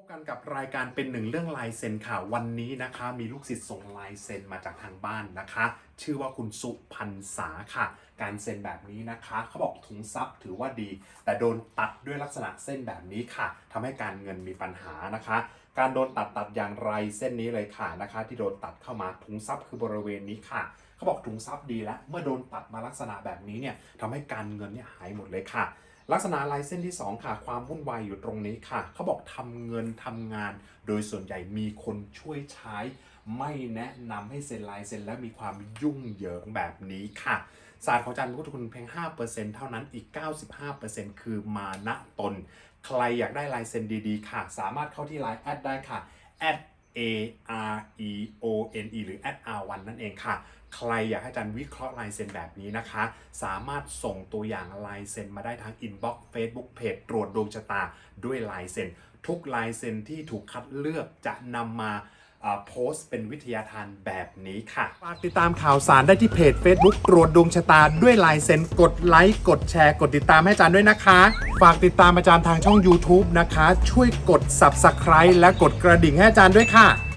พบกันกับรายการเป็นหนึ่งเรื่องลายเซ็นค่ะ วันนี้นะคะ มีลูกศิษย์ส่งลายเซ็นมาจากทางบ้านนะคะ ชื่อว่าคุณสุพันษาค่ะ การเซ็นแบบนี้นะคะเขาบอกถุงซับถือว่าดี แต่โดนตัดด้วยลักษณะเส้นแบบนี้ค่ะทำให้การเงินมีปัญหานะคะ การโดนตัดตัดอย่างไรเส้นนี้เลยค่ะนะคะ ที่โดนตัดเข้ามาถุงซับคือบริเวณนี้ค่ะเขาบอกถุงซับดีแล้วเมื่อโดนตัดมาลักษณะแบบนี้เนี่ยทำให้การเงินเนี่ยหายหมดเลยค่ะ ลักษณะลายเส้นที่ 2 ค่ะ ความวุ่นวายอยู่ตรงนี้ค่ะ เขาบอกทำเงินทำงาน โดยส่วนใหญ่มีคนช่วยใช้ ไม่แนะนำให้เซ็นลายเซ็นและมีความยุ่งเหยิงแบบนี้ค่ะศาสตร์ของอาจารย์พุทธคุณเพียง 5%เท่านั้นอีก 95%คือมานะตน ใครอยากได้ลายเซ็นดีๆ ค่ะ สามารถเข้าที่ไลน์แอดได้ค่ะ a r n e หรือ r 1 นั่นเองค่ะ ใครอยากให้อาจารย์วิเคราะห์ลายเซ็นแบบนี้นะคะ สามารถส่งตัวอย่างลายเซ็นมาได้ทางอินบ็อกซ์เฟซบุ๊กเพจตรวจดวงชะตาด้วยลายเซ็นทุกลายเซ็นที่ถูกคัดเลือกจะนำมาอ่าโพสต์เป็นวิทยาทานแบบนี้ค่ะ ฝากติดตามข่าวสารได้ที่เพจ Facebook ตรวจดวงชะตาด้วยลายเซ็นกดไลค์ กดแชร์ กดติดตามให้อาจารย์ด้วยนะคะ ฝากติดตามอาจารย์ทางช่อง YouTube นะคะ ช่วยกด Subscribe และกดกระดิ่งให้อาจารย์ด้วยค่ะ